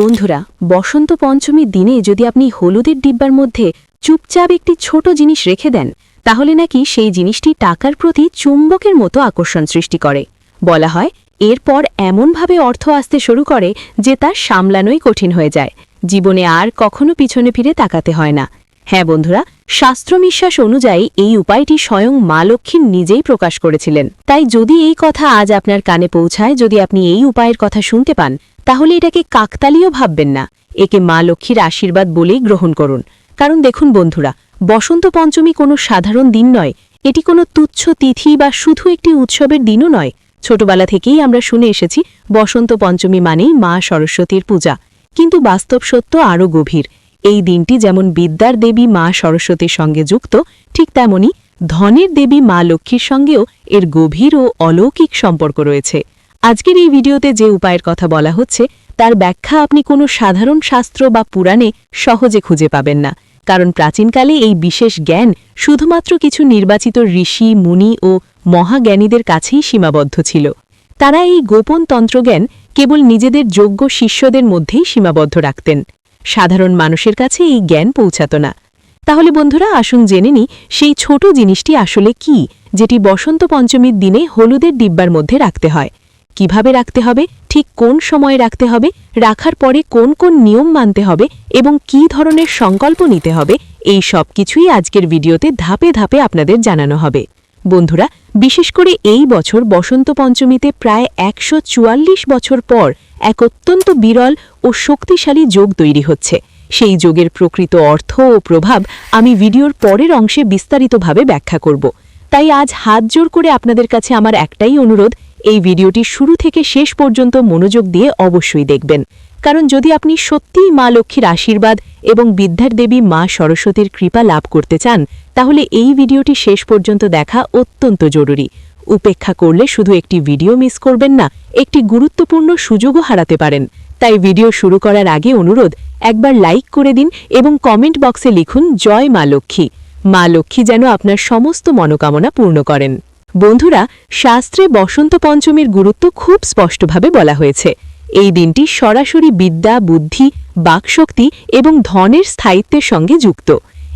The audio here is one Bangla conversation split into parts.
বন্ধুরা, বসন্ত পঞ্চমীর দিনে যদি আপনি হলুদের ডিব্বার মধ্যে চুপচাপ একটি ছোট জিনিস রেখে দেন, তাহলে নাকি সেই জিনিসটি টাকার প্রতি চুম্বকের মতো আকর্ষণ সৃষ্টি করে। বলা হয়, এরপর এমনভাবে অর্থ আসতে শুরু করে যে তা সামলানোই কঠিন হয়ে যায়। জীবনে আর কখনো পিছনে ফিরে তাকাতে হয় না। হ্যাঁ বন্ধুরা, শাস্ত্রবিশ্বাস অনুযায়ী এই উপায়টি স্বয়ং মা লক্ষ্মীর নিজেই প্রকাশ করেছিলেন। তাই যদি এই কথা আজ আপনার কানে পৌঁছায়, যদি আপনি এই উপায়ের কথা শুনতে পান তাহলে এটাকে কাকতালীয় ভাববেন না। একে মা লক্ষ্মীর আশীর্বাদ বলেই গ্রহণ করুন। কারণ দেখুন বন্ধুরা, বসন্ত পঞ্চমী কোনো সাধারণ দিন নয়। এটি কোনো তুচ্ছ তিথি বা শুধু একটি উৎসবের দিনও নয়। ছোটবেলা থেকেই আমরা শুনে এসেছি, বসন্ত পঞ্চমী মানেই মা সরস্বতীর পূজা। কিন্তু বাস্তব সত্য আরও গভীর। এই দিনটি যেমন বিদ্যার দেবী মা সরস্বতীর সঙ্গে যুক্ত, ঠিক তেমনি ধনের দেবী মা লক্ষ্মীর সঙ্গেও এর গভীর ও অলৌকিক সম্পর্ক রয়েছে। আজকের এই ভিডিওতে যে উপায়ের কথা বলা হচ্ছে, তার ব্যাখ্যা আপনি কোনো সাধারণ শাস্ত্র বা পুরাণে সহজে খুঁজে পাবেন না। কারণ প্রাচীনকালে এই বিশেষ জ্ঞান শুধুমাত্র কিছু নির্বাচিত ঋষি, মুনি ও মহাজ্ঞানীদের কাছেই সীমাবদ্ধ ছিল। তারা এই গোপন তন্ত্রজ্ঞান কেবল নিজেদের যোগ্য শিষ্যদের মধ্যেই সীমাবদ্ধ রাখতেন। সাধারণ মানুষের কাছে এই জ্ঞান পৌঁছাত না। তাহলে বন্ধুরা, আসুন জেনে নি সেই ছোট জিনিসটি আসলে কি, যেটি বসন্ত পঞ্চমীর দিনে হলুদের ডিব্বার মধ্যে রাখতে হয়। কীভাবে রাখতে হবে, ঠিক কোন সময়ে রাখতে হবে, রাখার পরে কোন কোন নিয়ম মানতে হবে এবং কি ধরনের সংকল্প নিতে হবে, এই সব কিছুই আজকের ভিডিওতে ধাপে ধাপে আপনাদের জানানো হবে। বন্ধুরা, বিশেষ করে এই বছর বসন্ত পঞ্চমীতে প্রায় একশো চুয়াল্লিশ বছর পর এক অত্যন্ত বিরল ও শক্তিশালী যোগ তৈরি হচ্ছে। সেই যোগের প্রকৃত অর্থ ও প্রভাব আমি ভিডিওর পরের অংশে বিস্তারিতভাবে ব্যাখ্যা করব। তাই আজ হাত জোর করে আপনাদের কাছে আমার একটাই অনুরোধ এই ভিডিওটি শুরু থেকে শেষ পর্যন্ত মনোযোগ দিয়ে অবশ্যই দেখবেন। কারণ যদি আপনি সত্যিই মা লক্ষ্মীর আশীর্বাদ এবং বিদ্যার দেবী মা সরস্বতীর কৃপা লাভ করতে চান, তাহলে এই ভিডিওটি শেষ পর্যন্ত দেখা অত্যন্ত জরুরি। উপেক্ষা করলে শুধু একটি ভিডিও মিস করবেন না, একটি গুরুত্বপূর্ণ সুযোগও হারাতে পারেন। তাই ভিডিও শুরু করার আগে অনুরোধ, একবার লাইক করে দিন এবং কমেন্ট বক্সে লিখুন, জয় মা লক্ষ্মী। মা লক্ষ্মী যেন আপনার সমস্ত মনোকামনা পূর্ণ করেন। বন্ধুরা, শাস্ত্রে বসন্ত পঞ্চমীর গুরুত্ব খুব স্পষ্টভাবে বলা হয়েছে। এই দিনটি সরাসরি বিদ্যা, বুদ্ধি, বাকশক্তি এবং ধনের স্থায়িত্বের সঙ্গে যুক্ত।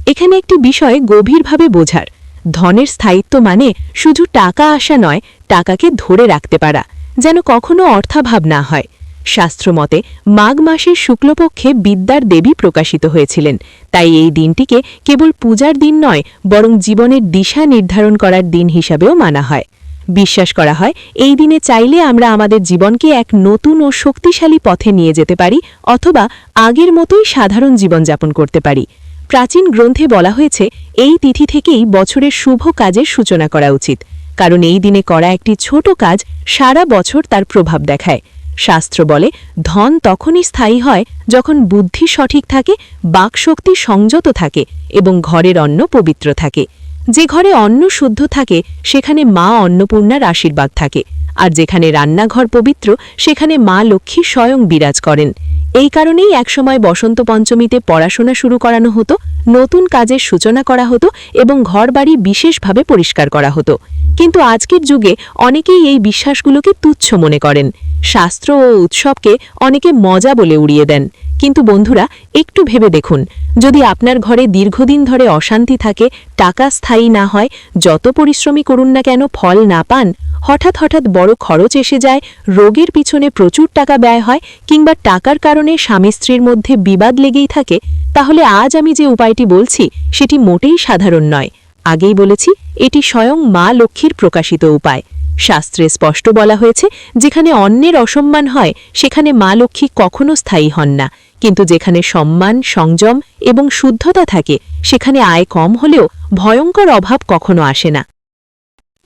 এখানে একটি বিষয় গভীরভাবে বোঝার। ধনের স্থায়িত্ব মানে শুধু টাকা আসা নয়, টাকাকে ধরে রাখতে পারা, যেন কখনো অর্থাভাব না হয়। শাস্ত্রমতে, মাঘ মাসের শুক্লপক্ষে বিদ্যার দেবী প্রকাশিত হয়েছিলেন। তাই এই দিনটিকে কেবল পূজার দিন নয়, বরং জীবনের দিশা নির্ধারণ করার দিন হিসাবেও মানা হয়। বিশ্বাস করা হয়, এই দিনে চাইলে আমরা আমাদের জীবনকে এক নতুন ও শক্তিশালী পথে নিয়ে যেতে পারি, অথবা আগের মতোই সাধারণ জীবনযাপন করতে পারি। প্রাচীন গ্রন্থে বলা হয়েছে, এই তিথি থেকেই বছরের শুভ কাজের সূচনা করা উচিত। কারণ এই দিনে করা একটি ছোট কাজ সারা বছর তার প্রভাব দেখায়। শাস্ত্র বলে, ধন তখনই স্থায়ী হয় যখন বুদ্ধি সঠিক থাকে, বাকশক্তি সংযত থাকে এবং ঘরের অন্ন পবিত্র থাকে। যে ঘরে অন্ন শুদ্ধ থাকে, সেখানে মা অন্নপূর্ণার আশীর্বাদ থাকে। আর যেখানে রান্নাঘর পবিত্র, সেখানে মা লক্ষ্মী স্বয়ং বিরাজ করেন। এই কারণেই একসময় বসন্ত পঞ্চমীতে পড়াশোনা শুরু করানো হতো, নতুন কাজের সূচনা করা হতো এবং ঘরবাড়ি বিশেষভাবে পরিষ্কার করা হতো। কিন্তু আজকের যুগে অনেকেই এই বিশ্বাসগুলোকে তুচ্ছ মনে করেন। শাস্ত্র ও উৎসবকে অনেকে মজা বলে উড়িয়ে দেন। কিন্তু বন্ধুরা, একটু ভেবে দেখুন, যদি আপনার ঘরে দীর্ঘদিন ধরে অশান্তি থাকে, টাকা স্থায়ী না হয়, যত পরিশ্রমী করুন না কেন ফল না পান হঠাৎ হঠাৎ বড় খরচ এসে যায়, রোগের পিছনে প্রচুর টাকা ব্যয় হয় কিংবা টাকার কারণে স্বামী স্ত্রীর মধ্যে বিবাদ লেগেই থাকে, তাহলে আজ আমি যে উপায়টি বলছি, সেটি মোটেই সাধারণ নয়। আগেই বলেছি, এটি স্বয়ং মা লক্ষ্মীর প্রকাশিত উপায়। শাস্ত্রে স্পষ্ট বলা হয়েছে, যেখানে অন্যের অসম্মান হয়, সেখানে মা লক্ষ্মী কখনো স্থায়ী হন না। কিন্তু যেখানে সম্মান, সংযম এবং শুদ্ধতা থাকে, সেখানে আয় কম হলেও ভয়ঙ্কর অভাব কখনো আসে না।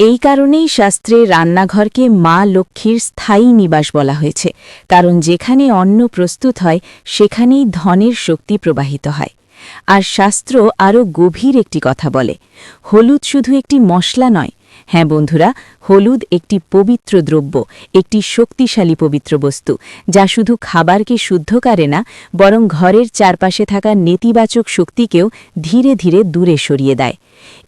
এই কারণেই শাস্ত্রে রান্নাঘরকে মা লক্ষ্মীর স্থায়ী নিবাস বলা হয়েছে, কারণ যেখানে অন্ন প্রস্তুত হয়, সেখানেই ধনের শক্তি প্রবাহিত হয়। আর শাস্ত্র আরও গভীর একটি কথা বলে, হলুদ শুধু একটি মশলা নয় হ্যাঁ বন্ধুরা, হলুদ একটি পবিত্র দ্রব্য, একটি শক্তিশালী পবিত্র বস্তু, যা শুধু খাবারকে শুদ্ধ করে না, বরং ঘরের চারপাশে থাকা নেতিবাচক শক্তিকেও ধীরে ধীরে দূরে সরিয়ে দেয়।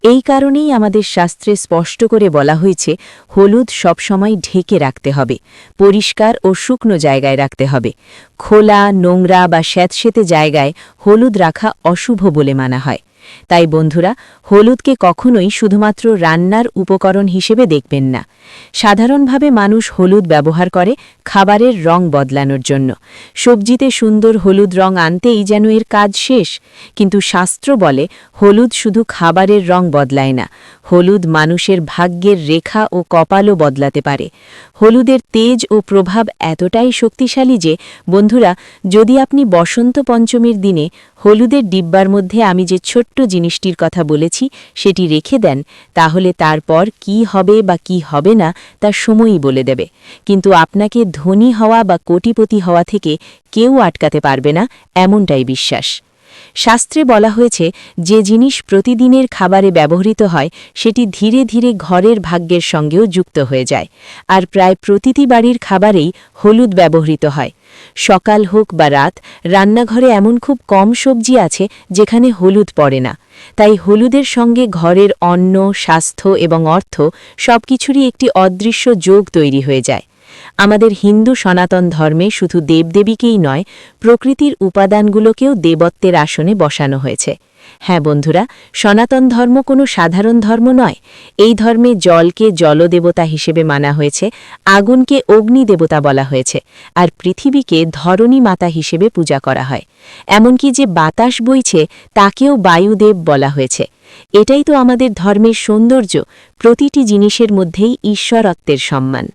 এই কারণেই আমাদের শাস্ত্রে স্পষ্ট করে বলা হয়েছে, হলুদ সবসময় ঢেকে রাখতে হবে, পরিষ্কার ও শুকনো জায়গায় রাখতে হবে। খোলা, নোংরা বা স্যাঁতসেতে জায়গায় হলুদ রাখা অশুভ বলে মানা হয়। তাই বন্ধুরা, হলুদকে কখনোই শুধুমাত্র রান্নার উপকরণ হিসেবে দেখবেন না। সাধারণভাবে মানুষ হলুদ ব্যবহার করে খাবারের রং বদলানোর জন্য। সবজিতে সুন্দর হলুদ রং আনতেই যেন এর কাজ শেষ। কিন্তু শাস্ত্র বলে, হলুদ শুধু খাবারের রং বদলায় না, হলুদ মানুষের ভাগ্যের রেখা ও কপালও বদলাতে পারে। হলুদের তেজ ও প্রভাব এতটাই শক্তিশালী যে, বন্ধুরা, যদি আপনি বসন্ত পঞ্চমীর দিনে হলুদের ডিব্বার মধ্যে আমি যে ছোট্ট জিনিসটির কথা বলেছি, সেটি রেখে দেন, তাহলে তারপর কি হবে বা কি হবে না তার সময়ই বলে দেবে। কিন্তু আপনাকে ধনী হওয়া বা কোটিপতি হওয়া থেকে কেউ আটকাতে পারবে না, এমনটাই বিশ্বাস। শাস্ত্রে বলা হয়েছে, যে জিনিস প্রতিদিনের খাবারে ব্যবহৃত হয়, সেটি ধীরে ধীরে ঘরের ভাগ্যের সঙ্গেও যুক্ত হয়ে যায়। আর প্রায় প্রতিটি বাড়ির খাবারেই হলুদ ব্যবহৃত হয়। সকাল হোক বা রাত, রান্নাঘরে এমন খুব কম সবজি আছে, যেখানে হলুদ পড়ে না। তাই হলুদের সঙ্গে ঘরের অন্ন, স্বাস্থ্য এবং অর্থ সবকিছুরই একটি অদৃশ্য যোগ তৈরি হয়ে যায়। আমাদের হিন্দু সনাতন ধর্মে শুধু দেবদেবীকেই নয়, প্রকৃতির উপাদানগুলোকেও দেবত্বের আসনে বসানো হয়েছে। হ্যাঁ বন্ধুরা, সনাতন ধর্ম কোনো সাধারণ ধর্ম নয়। এই ধর্মে জলকে জলদেবতা হিসেবে মানা হয়েছে, আগুনকে অগ্নি দেবতা বলা হয়েছে, আর পৃথিবীকে ধরণী মাতা হিসেবে পূজা করা হয়। এমনকি যে বাতাস বইছে, তাকেও বায়ুদেব বলা হয়েছে। এটাই তো আমাদের ধর্মের সৌন্দর্য, প্রতিটি জিনিসের মধ্যেই ঈশ্বরত্বের সম্মান।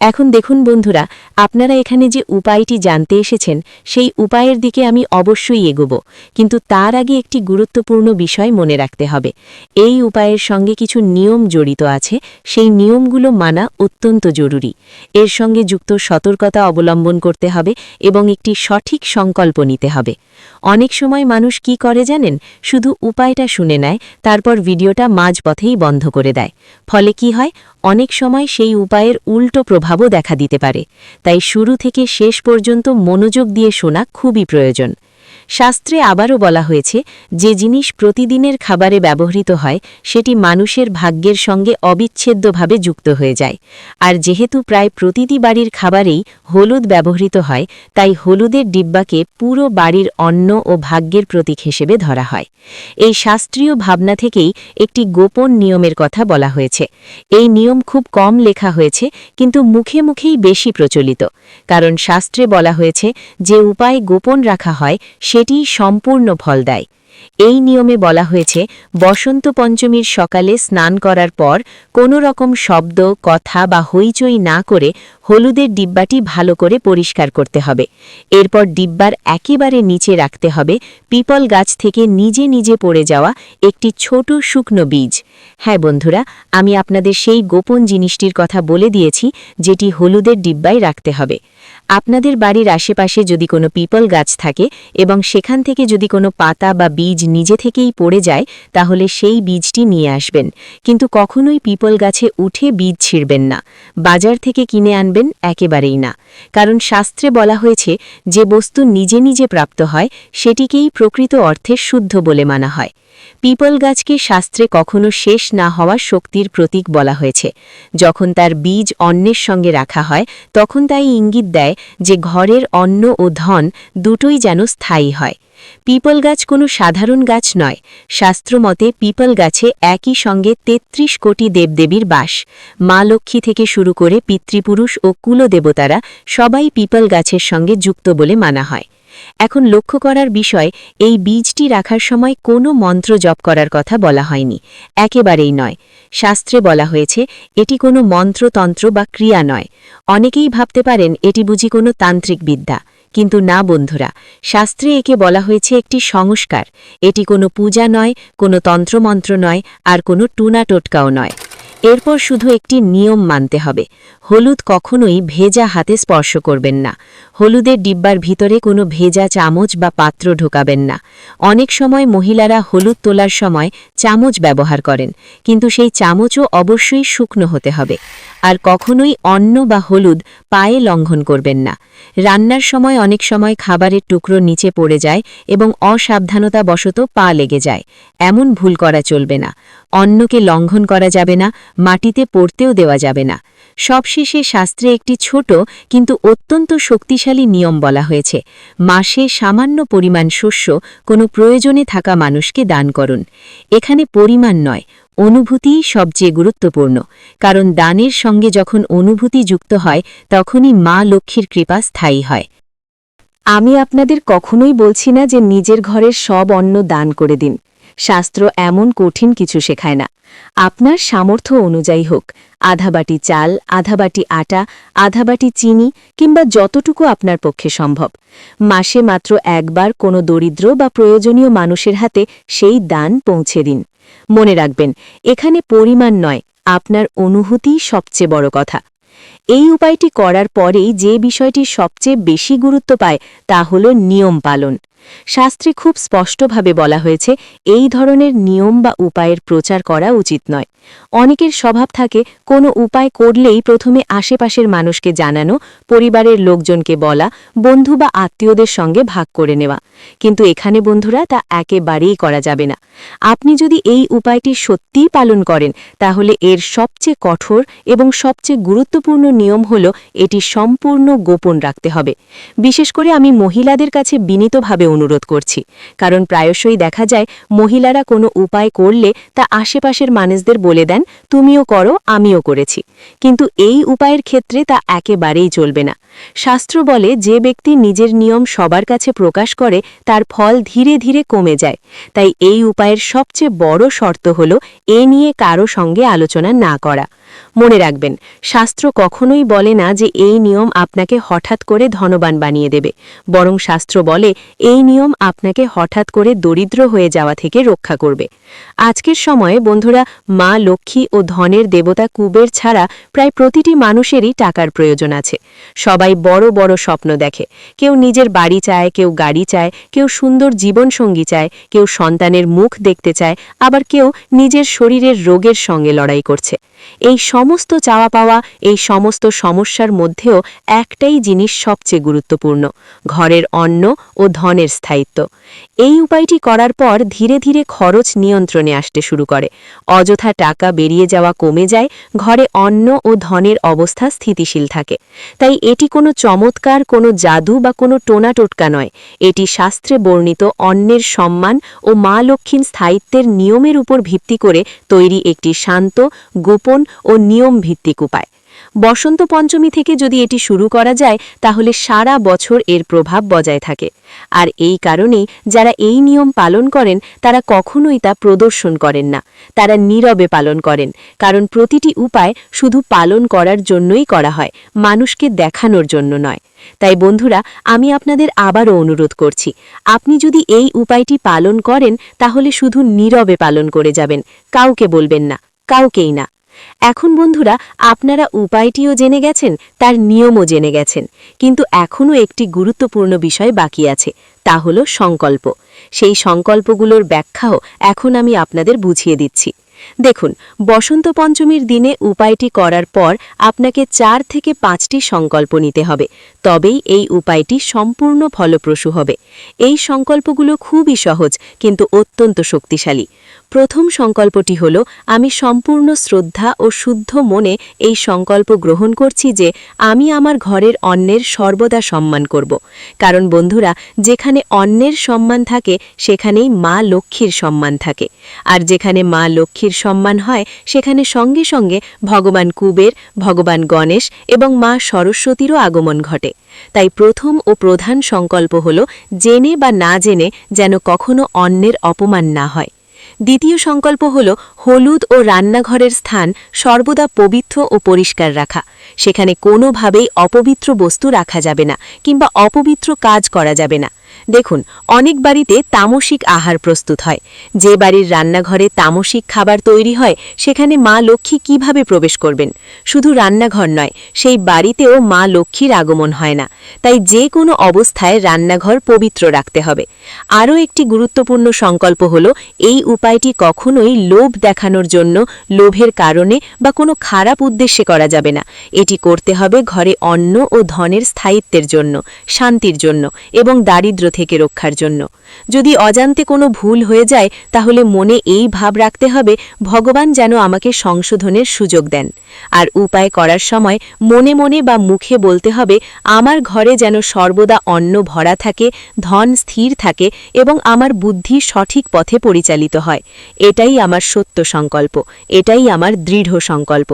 এখন দেখুন বন্ধুরা, আপনারা এখানে যে উপায়টি জানতে এসেছেন, সেই উপায়ের দিকে আমি অবশ্যই এগোব। কিন্তু তার আগে একটি গুরুত্বপূর্ণ বিষয় মনে রাখতে হবে। এই উপায়ের সঙ্গে কিছু নিয়ম জড়িত আছে, সেই নিয়মগুলো মানা অত্যন্ত জরুরি। এর সঙ্গে যুক্ত সতর্কতা অবলম্বন করতে হবে এবং একটি সঠিক সংকল্প নিতে হবে। অনেক সময় মানুষ কি করে জানেন? শুধু উপায়টা শুনে নেয়, তারপর ভিডিওটা মাঝপথেই বন্ধ করে দেয়। ফলে কি হয়? অনেক সময় সেই উপায়ের উল্টো প্রভাবও দেখা দিতে পারে। তাই শুরু থেকে শেষ পর্যন্ত মনোযোগ দিয়ে শোনা খুবই প্রয়োজন। শাস্ত্রে আবারও বলা হয়েছে, যে জিনিস প্রতিদিনের খাবারে ব্যবহৃত হয়, সেটি মানুষের ভাগ্যের সঙ্গে অবিচ্ছেদ্যভাবে যুক্ত হয়ে যায়। আর যেহেতু প্রায় প্রতিটি বাড়ির খাবারেই হলুদ ব্যবহৃত হয়, তাই হলুদের ডিব্বাকে পুরো বাড়ির অন্ন ও ভাগ্যের প্রতীক হিসেবে ধরা হয়। এই শাস্ত্রীয় ভাবনা থেকেই একটি গোপন নিয়মের কথা বলা হয়েছে। এই নিয়ম খুব কম লেখা হয়েছে, কিন্তু মুখে মুখেই বেশি প্রচলিত। কারণ শাস্ত্রে বলা হয়েছে, যে উপায় গোপন রাখা হয় সেটিই সম্পূর্ণ ফল দেয়। এই নিয়মে বলা হয়েছে, বসন্ত পঞ্চমীর সকালে স্নান করার পর কোনো রকম শব্দ, কথা বা হইচই না করে হলুদের ডিব্বাটি ভালো করে পরিষ্কার করতে হবে। এরপর ডিব্বার একেবারে নিচে রাখতে হবে, পিপল গাছ থেকে নিজে নিজে পড়ে যাওয়া একটি ছোট শুকনো বীজ। হ্যাঁ বন্ধুরা, আমি আপনাদের সেই গোপন জিনিসটির কথা বলে দিয়েছি, যেটি হলুদের ডিব্বায় রাখতে হবে। আপনাদের বাড়ির আশেপাশে যদি কোনো পিপল গাছ থাকে এবং সেখান থেকে যদি কোনো পাতা বা বীজ নিজে থেকেই পড়ে যায়, তাহলে সেই বীজটি নিয়ে আসবেন। কিন্তু কখনোই পিপল গাছে উঠে বীজ ছিঁড়বেন না। বাজার থেকে কিনে আনবেন একেবারেই না। কারণ শাস্ত্রে বলা হয়েছে, যে বস্তু নিজে নিজে প্রাপ্ত হয়, সেটিকেই প্রকৃত অর্থে শুদ্ধ বলে মানা হয়। পিপল গাছকে শাস্ত্রে কখনো শেষ না হওয়া শক্তির প্রতীক বলা হয়েছে। যখন তার বীজ অন্যের সঙ্গে রাখা হয়, তখন তাই ইঙ্গিত দেয় যে ঘরের অন্ন ও ধন দুটোই যেন স্থায়ী হয়। পিপল গাছ কোনো সাধারণ গাছ নয়। শাস্ত্রমতে পিপল গাছে একই সঙ্গে ৩৩ কোটি দেবদেবীর বাস। মা লক্ষ্মী থেকে শুরু করে পিতৃপুরুষ ও কুলদেবতারা সবাই পিপল গাছের সঙ্গে যুক্ত বলে মানা হয়। এখন লক্ষ্য করার বিষয়, এই বীজটি রাখার সময় কোনো মন্ত্র জপ করার কথা বলা হয়নি। একেবারেই নয়। শাস্ত্রে বলা হয়েছে, এটি কোনো মন্ত্রতন্ত্র বা ক্রিয়া নয়। অনেকেই ভাবতে পারেন, এটি বুঝি কোনো তান্ত্রিক বিদ্যা। কিন্তু না বন্ধুরা, শাস্ত্রে একে বলা হয়েছে একটি সংস্কার। এটি কোনো পূজা নয়, কোনো তন্ত্রমন্ত্র নয়, আর কোনো টুনা টোটকাও নয়। এরপর শুধু একটি নিয়ম মানতে হবে, হলুদ কখনোই ভেজা হাতে স্পর্শ করবেন না। হলুদের ডিব্বার ভিতরে কোনো ভেজা চামচ বা পাত্র ঢোকাবেন না। অনেক সময় মহিলারা হলুদ তোলার সময় চামচ ব্যবহার করেন, কিন্তু সেই চামচও অবশ্যই শুকনো হতে হবে। আর কখনোই অন্ন বা হলুদ পায়ে লঙ্ঘন করবেন না। রান্নার সময় অনেক সময় খাবারের টুকরো নিচে পড়ে যায় এবং অসাবধানতা বশত পা লেগে যায়। এমন ভুল করা চলবে না। অন্নকে লঙ্ঘন করা যাবে না, মাটিতে পড়তেও দেওয়া যাবে না। সবশেষে শাস্ত্রে একটি ছোট কিন্তু অত্যন্ত শক্তিশালী নিয়ম বলা হয়েছে, মাসে সামান্য পরিমাণ শস্য কোনো প্রয়োজনে থাকা মানুষকে দান করুন। এখানে পরিমাণ নয় অনুভূতিই সবচেয়ে গুরুত্বপূর্ণ, কারণ দানের সঙ্গে যখন অনুভূতি যুক্ত হয়, তখনই মা লক্ষ্মীর কৃপা স্থায়ী হয়। আমি আপনাদের কখনোই বলছি না যে নিজের ঘরের সব অন্ন দান করে দিন। শাস্ত্র এমন কঠিন কিছু শেখায় না। আপনার সামর্থ্য অনুযায়ী হোক আধা বাটি চাল আধা বাটি আটা আধা বাটি চিনি কিংবা যতটুকু আপনার পক্ষে সম্ভব। মাসে মাত্র একবার কোনো দরিদ্র বা প্রয়োজনীয় মানুষের হাতে সেই দান পৌঁছে দিন। মনে রাখবেন, এখানে পরিমাণ নয়, আপনার অনুভূতিই সবচেয়ে বড় কথা। এই উপায়টি করার পরেই যে বিষয়টি সবচেয়ে বেশি গুরুত্ব পায় তা হল নিয়ম পালন। শাস্ত্রে খুব স্পষ্টভাবে বলা হয়েছে, এই ধরনের নিয়ম বা উপায়ের প্রচার করা উচিত নয়। অনেকের স্বভাব থাকে, কোনো উপায় করলেই প্রথমে আশেপাশের মানুষকে জানানো, পরিবারের লোকজনকে বলা, বন্ধু বা আত্মীয়দের সঙ্গে ভাগ করে নেওয়া। কিন্তু এখানে বন্ধুরা তা একেবারেই করা যাবে না। আপনি যদি এই উপায়টি সত্যিই পালন করেন, তাহলে এর সবচেয়ে কঠোর এবং সবচেয়ে গুরুত্বপূর্ণ নিয়ম হল, এটি সম্পূর্ণ গোপন রাখতে হবে। বিশেষ করে আমি মহিলাদের কাছে বিনীতভাবে অনুরোধ করছি। কারণ প্রায়শই দেখা যায়, মহিলারা কোনো উপায় করলে তা আশেপাশের মানুষদের বলে দেন, তুমিও করো, আমিও করেছি। কিন্তু এই উপায়ের ক্ষেত্রে তা একেবারেই চলবে না। শাস্ত্র বলে, যে ব্যক্তি নিজের নিয়ম সবার কাছে প্রকাশ করে, তার ফল ধীরে ধীরে কমে যায়। তাই এই উপায়ের সবচেয়ে বড় শর্ত হল, এ নিয়ে কারও সঙ্গে আলোচনা না করা। মনে রাখবেন, শাস্ত্র কখনোই বলে না যে, এই নিয়ম আপনাকে হঠাৎ করে ধনবান বানিয়ে দেবে। বরং শাস্ত্র বলে, এই নিয়ম আপনাকে হঠাৎ করে দরিদ্র হয়ে যাওয়া থেকে রক্ষা করবে। আজকের সময়ে, বন্ধুরা, মা লক্ষ্মী ও ধনের দেবতা কুবের ছাড়া প্রায় প্রতিটি মানুষেরই টাকার প্রয়োজন আছে। সবাই বড় বড় স্বপ্ন দেখে। কেউ নিজের বাড়ি চায়, কেউ গাড়ি চায়, কেউ সুন্দর জীবনসঙ্গী চায়, কেউ সন্তানের মুখ দেখতে চায়, আবার কেউ নিজের শরীরের রোগের সঙ্গে লড়াই করছে। এই সমস্ত চাওয়া পাওয়া, এই সমস্ত সমস্যার মধ্যেও একটাই জিনিস সবচেয়ে গুরুত্বপূর্ণ, ঘরের অন্ন ও ধনের স্থায়িত্ব। এই উপায়টি করার পর ধীরে ধীরে খরচ নিয়ন্ত্রণে আসতে শুরু করে। অযথা টাকা বেরিয়ে যাওয়া কমে যায়, ঘরে অন্ন ও ধনের অবস্থা স্থিতিশীল থাকে। তাই এটি কোনো চমৎকার, কোনো জাদু বা কোনো টোনা টোটকা নয়। এটি শাস্ত্রে বর্ণিত অন্নের সম্মান ও মা লক্ষ্মীর স্থায়িত্বের নিয়মের উপর ভিত্তি করে তৈরি একটি শান্ত, গোপন ও নিয়ম ভিত্তিক উপায়। বসন্ত পঞ্চমী থেকে যদি এটি শুরু করা যায়, তাহলে সারা বছর এর প্রভাব বজায় থাকে। আর এই কারণেই যারা এই নিয়ম পালন করেন, তারা কখনোই তা প্রদর্শন করেন না। তারা নীরবে পালন করেন, কারণ প্রতিটি উপায় শুধু পালন করার জন্যই করা হয়, মানুষকে দেখানোর জন্য নয়। তাই বন্ধুরা, আমি আপনাদের আবারও অনুরোধ করছি, আপনি যদি এই উপায়টি পালন করেন, তাহলে শুধু নীরবে পালন করে যাবেন, কাউকে বলবেন না, কাউকেই না। এখন বন্ধুরা, আপনারা উপায়টিও জেনে গেছেন, তার নিয়মও জেনে গেছেন। কিন্তু এখনও একটি গুরুত্বপূর্ণ বিষয় বাকি আছে, তা হল সংকল্প। সেই সংকল্পগুলোর ব্যাখ্যাও এখন আমি আপনাদের বুঝিয়ে দিচ্ছি। দেখুন, বসন্ত পঞ্চমীর দিনে উপায়টি করার পর আপনাকে চার থেকে পাঁচটি সংকল্প নিতে হবে। তবেই এই উপায়টি সম্পূর্ণ ফলপ্রসূ হবে। এই সংকল্পগুলো খুবই সহজ, কিন্তু অত্যন্ত শক্তিশালী। প্রথম সংকল্পটি হল, আমি সম্পূর্ণ শ্রদ্ধা ও শুদ্ধ মনে এই সংকল্প গ্রহণ করছি যে আমি আমার ঘরের অন্যের সর্বদা সম্মান করব। কারণ বন্ধুরা, যেখানে অন্যের সম্মান থাকে, সেখানেই মা লক্ষ্মীর সম্মান থাকে। আর যেখানে মা লক্ষ্মীর সম্মান হয়, সেখানে সঙ্গে সঙ্গে ভগবান কুবের, ভগবান গণেশ এবং মা সরস্বতীরও আগমন ঘটে। তাই প্রথম ও প্রধান সংকল্প হল, জেনে বা না জেনে যেন কখনো অন্যের অপমান না হয়। দ্বিতীয় সংকল্প হল হলুদ ও রান্নাঘরের স্থান সর্বদা পবিত্র ও পরিষ্কার রাখা। সেখানে কোনোভাবেই অপবিত্র বস্তু রাখা যাবে না কিংবা অপবিত্র কাজ করা যাবে না। দেখুন, অনেক বাড়িতে তামসিক আহার প্রস্তুত হয়। যে বাড়ির রান্নাঘরে তামসিক খাবার তৈরি হয়, সেখানে মা লক্ষ্মী কীভাবে প্রবেশ করবেন? শুধু রান্নাঘর নয়, সেই বাড়িতেও মা লক্ষ্মীর আগমন হয় না। তাই যে কোনো অবস্থায় রান্নাঘর পবিত্র রাখতে হবে। আরও একটি গুরুত্বপূর্ণ সংকল্প হল, এই উপায়টি কখনোই লোভ দেখানোর জন্য লোভের কারণে বা কোনো খারাপ উদ্দেশ্যে করা যাবে না। এটি করতে হবে ঘরে অন্ন ও ধনের স্থায়িত্বের জন্য, শান্তির জন্য এবং দারিদ্র থেকে রক্ষার জন্য। যদি অজান্তে কোনো ভুল হয়ে যায়, তাহলে মনে এই ভাব রাখতে হবে, ভগবান যেন আমাকে সংশোধনের সুযোগ দেন। আর উপায় করার সময় মনে মনে বা মুখে বলতে হবে, আমার ঘরে যেন সর্বদা অন্ন ভরা থাকে, ধন স্থির থাকে এবং আমার বুদ্ধি সঠিক পথে পরিচালিত হয়। এটাই আমার সত্য সংকল্প, এটাই আমার দৃঢ় সংকল্প।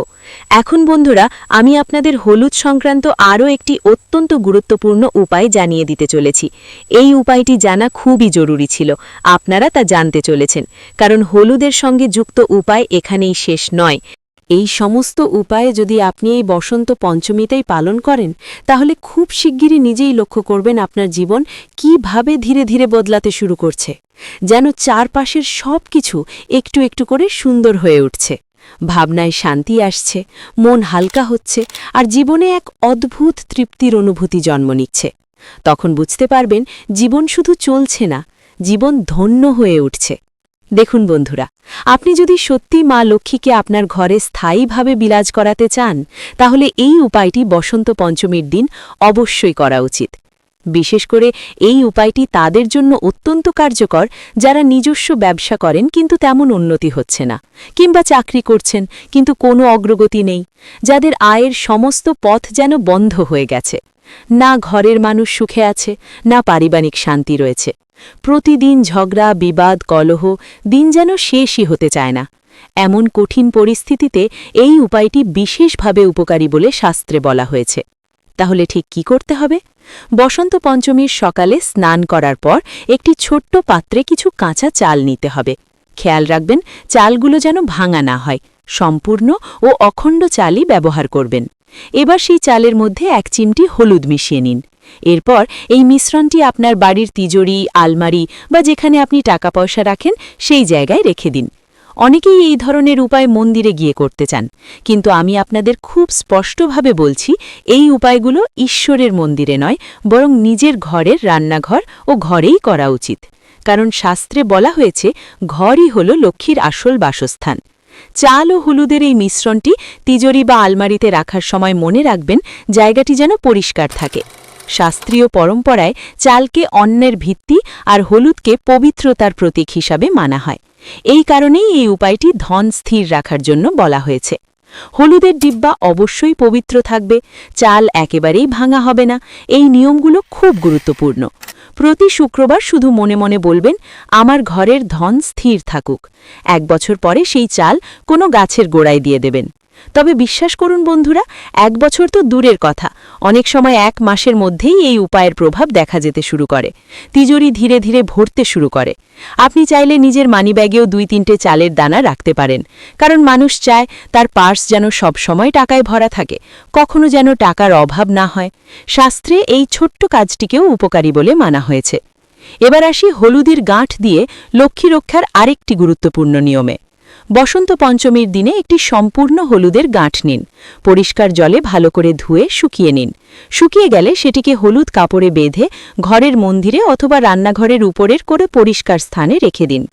এখন বন্ধুরা, আমি আপনাদের হলুদ সংক্রান্ত আরও একটি অত্যন্ত গুরুত্বপূর্ণ উপায় জানিয়ে দিতে চলেছি। এই উপায়টি জানা খুবই জরুরি ছিল। আপনারা তা জানতে চলেছেন। কারণ হলুদের সঙ্গে যুক্ত উপায় এখানেই শেষ নয়। এই সমস্ত উপায়ে যদি আপনি এই বসন্ত পঞ্চমীতেই পালন করেন, তাহলে খুব শিগগিরই নিজেই লক্ষ্য করবেন আপনার জীবন কীভাবে ধীরে ধীরে বদলাতে শুরু করছে। যেন চারপাশের সব কিছু একটু একটু করে সুন্দর হয়ে উঠছে। ভাবনায় শান্তি আসছে, মন হালকা হচ্ছে, আর জীবনে এক অদ্ভুত তৃপ্তির অনুভূতি জন্ম নিচ্ছে। তখন বুঝতে পারবেন জীবন শুধু চলছে না, জীবন ধন্য হয়ে উঠছে। দেখুন বন্ধুরা, আপনি যদি সত্যি মা লক্ষ্মীকে আপনার ঘরে স্থায়ীভাবে বিলাজ করাতে চান, তাহলে এই উপায়টি বসন্ত পঞ্চমীর দিন অবশ্যই করা উচিত। বিশেষ করে এই উপায়টি তাদের জন্য অত্যন্ত কার্যকর, যারা নিজস্ব ব্যবসা করেন কিন্তু তেমন উন্নতি হচ্ছে না, কিংবা চাকরি করছেন কিন্তু কোনো অগ্রগতি নেই, যাদের আয়ের সমস্ত পথ যেন বন্ধ হয়ে গেছে। না ঘরের মানুষ সুখে আছে, না পারিবারিক শান্তি রয়েছে। প্রতিদিন ঝগড়া, বিবাদ, কলহ, দিন যেন শেষই হতে চায় না। এমন কঠিন পরিস্থিতিতে এই উপায়টি বিশেষভাবে উপকারী বলে শাস্ত্রে বলা হয়েছে। তাহলে ঠিক কি করতে হবে? বসন্ত পঞ্চমীর সকালে স্নান করার পর একটি ছোট্ট পাত্রে কিছু কাঁচা চাল নিতে হবে। খেয়াল রাখবেন, চালগুলো যেন ভাঙা না হয়। সম্পূর্ণ ও অখণ্ড চালই ব্যবহার করবেন। এবার সেই চালের মধ্যে এক চিমটি হলুদ মিশিয়ে নিন। এরপর এই মিশ্রণটি আপনার বাড়ির তিজোরি, আলমারি বা যেখানে আপনি টাকা পয়সা রাখেন, সেই জায়গায় রেখে দিন। অনেকেই এই ধরনের উপায় মন্দিরে গিয়ে করতে চান। কিন্তু আমি আপনাদের খুব স্পষ্টভাবে বলছি, এই উপায়গুলো ঈশ্বরের মন্দিরে নয়, বরং নিজের ঘরের রান্নাঘর ও ঘরেই করা উচিত। কারণ শাস্ত্রে বলা হয়েছে, ঘরই হল লক্ষ্মীর আসল বাসস্থান। চাল ও হলুদের এই মিশ্রণটি তিজোরি বা আলমারিতে রাখার সময় মনে রাখবেন, জায়গাটি যেন পরিষ্কার থাকে। শাস্ত্রীয় পরম্পরায় চালকে অন্নের ভিত্তি আর হলুদকে পবিত্রতার প্রতীক হিসাবে মানা হয়। এই কারণেই এই উপায়টি ধন স্থির রাখার জন্য বলা হয়েছে। হলুদের ডিব্বা অবশ্যই পবিত্র থাকবে, চাল একেবারেই ভাঙা হবে না, এই নিয়মগুলো খুব গুরুত্বপূর্ণ। প্রতি শুক্রবার শুধু মনে মনে বলবেন, আমার ঘরের ধন স্থির থাকুক। এক বছর পরে সেই চাল কোনো গাছের গোড়ায় দিয়ে দেবেন। তবে বিশ্বাস করুন বন্ধুরা, এক বছর তো দূরের কথা। অনেক সময় এক মাসের মধ্যেই এই উপায়ের প্রভাব দেখা যেতে শুরু করে। তিজোরি ধীরে ধীরে ভরতে শুরু করে। আপনি চাইলে নিজের মানিব্যাগেও দুই তিনটে চালের দানা রাখতে পারেন। কারণ মানুষ চায় তার পার্স যেন সব সময় টাকায় ভরা থাকে। কখনো যেন টাকার অভাব না হয়। শাস্ত্রে এই ছোট্ট কাজটিকেও উপকারী বলে মানা হয়েছে। এবার আসি হলুদির গাঁঠ দিয়ে লক্ষ্মী রক্ষার আরেকটি গুরুত্বপূর্ণ নিয়মে। বসন্ত পঞ্চমীর দিনে একটি সম্পূর্ণ হলুদের গাঁঠ নিন। পরিষ্কার জলে ভালো করে ধুয়ে শুকিয়ে নিন। শুকিয়ে গেলে সেটিকে হলুদ কাপড়ে বেঁধে ঘরের মন্দিরে অথবা রান্নাঘরের উপরের করে পরিষ্কার স্থানে রেখে দিন।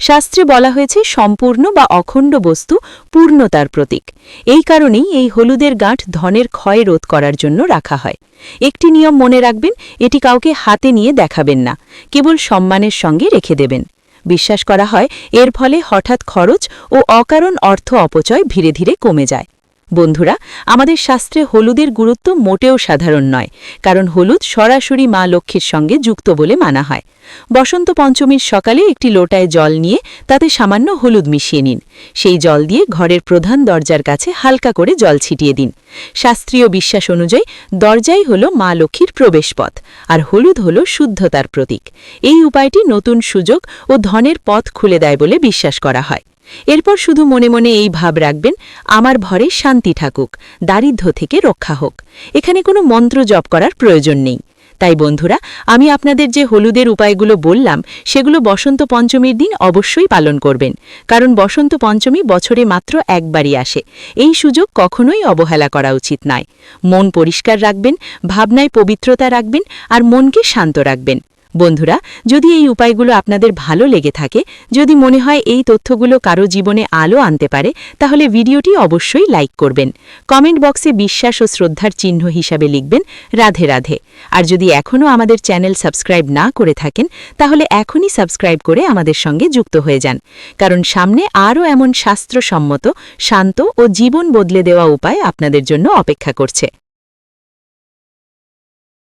শাস্ত্রে বলা হয়েছে, সম্পূর্ণ বা অখণ্ড বস্তু পূর্ণতার প্রতীক। এই কারণেই এই হলুদের গাঁঠ ধনের ক্ষয় রোধ করার জন্য রাখা হয়। একটি নিয়ম মনে রাখবেন, এটি কাউকে হাতে নিয়ে দেখাবেন না। কেবল সম্মানের সঙ্গে রেখে দেবেন। বিশ্বাস করা হয়, এর ফলে হঠাৎ খরচ ও অকারণ অর্থ অপচয় ধীরে ধীরে কমে যায়। বন্ধুরা, আমাদের শাস্ত্রে হলুদের গুরুত্ব মোটেও সাধারণ নয়, কারণ হলুদ সরাসরি মা লক্ষ্মীর সঙ্গে যুক্ত বলে মানা হয়। বসন্ত পঞ্চমীর সকালে একটি লোটায় জল নিয়ে তাতে সামান্য হলুদ মিশিয়ে নিন। সেই জল দিয়ে ঘরের প্রধান দরজার কাছে হালকা করে জল ছিটিয়ে দিন। শাস্ত্রীয় বিশ্বাস অনুযায়ী, দরজাই হল মা লক্ষ্মীর প্রবেশপথ, আর হলুদ হল শুদ্ধতার প্রতীক। এই উপায়টি নতুন সুযোগ ও ধনের পথ খুলে দেয় বলে বিশ্বাস করা হয়। এরপর শুধু মনে মনে এই ভাব রাখবেন, আমার ভরে শান্তি থাকুক দারিদ্র্য থেকে রক্ষা হোক। এখানে কোনো মন্ত্র জপ করার প্রয়োজন নেই। তাই বন্ধুরা, আমি আপনাদের যে হলুদের উপায়গুলো বললাম, সেগুলো বসন্ত পঞ্চমীর দিন অবশ্যই পালন করবেন। কারণ বসন্ত পঞ্চমী বছরে মাত্র একবারই আসে। এই সুযোগ কখনোই অবহেলা করা উচিত নয়। মন পরিষ্কার রাখবেন, ভাবনায় পবিত্রতা রাখবেন, আর মনকে শান্ত রাখবেন। বন্ধুরা, যদি এই উপায়গুলো আপনাদের ভালো লেগে থাকে, যদি মনে হয় এই তথ্যগুলো কারও জীবনে আলো আনতে পারে, তাহলে ভিডিওটি অবশ্যই লাইক করবেন। কমেন্ট বক্সে বিশ্বাস ও শ্রদ্ধার চিহ্ন হিসাবে লিখবেন রাধে রাধে। আর যদি এখনও আমাদের চ্যানেল সাবস্ক্রাইব না করে থাকেন, তাহলে এখনই সাবস্ক্রাইব করে আমাদের সঙ্গে যুক্ত হয়ে যান। কারণ সামনে আরও এমন শাস্ত্রসম্মত, শান্ত ও জীবন বদলে দেওয়া উপায় আপনাদের জন্য অপেক্ষা করছে।